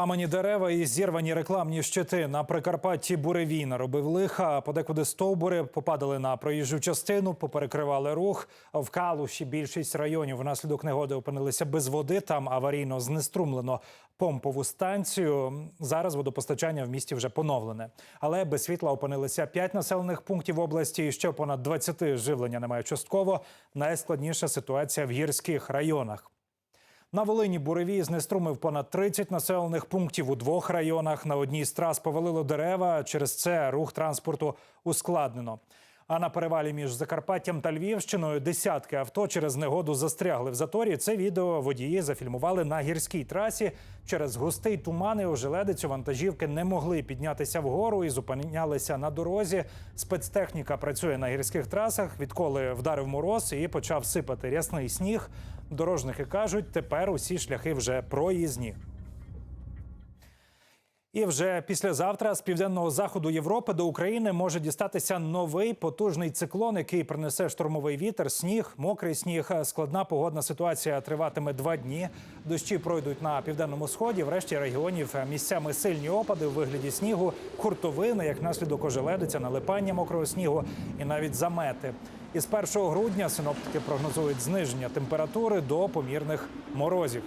Ламані дерева і зірвані рекламні щити на Прикарпатті буревій наробив лиха. Подекуди стовбури попадали на проїжджу частину, поперекривали рух. В Калуші більшість районів внаслідок негоди опинилися без води. Там аварійно знеструмлено помпову станцію. Зараз водопостачання в місті вже поновлене. Але без світла опинилися п'ять населених пунктів області. і Ще понад 20 живлення немає частково. Найскладніша ситуація в гірських районах. На Волині буревій знеструмив понад 30 населених пунктів у двох районах. На одній з трас повалило дерева. Через це рух транспорту ускладнено. А на перевалі між Закарпаттям та Львівщиною десятки авто через негоду застрягли в заторі. Це відео водії зафільмували на гірській трасі. Через густий туман і ожеледицю вантажівки не могли піднятися вгору і зупинялися на дорозі. Спецтехніка працює на гірських трасах. Відколи вдарив мороз і почав сипати рясний сніг. Дорожники кажуть, тепер усі шляхи вже проїзні. І вже післязавтра з південного заходу Європи до України може дістатися новий потужний циклон, який принесе штормовий вітер, сніг, мокрий сніг. Складна погодна ситуація триватиме два дні. Дощі пройдуть на південному сході. Врешті регіонів місцями сильні опади у вигляді снігу, хуртовини, як наслідок ожеледиця, налипання мокрого снігу і навіть замети. Із 1 грудня синоптики прогнозують зниження температури до помірних морозів.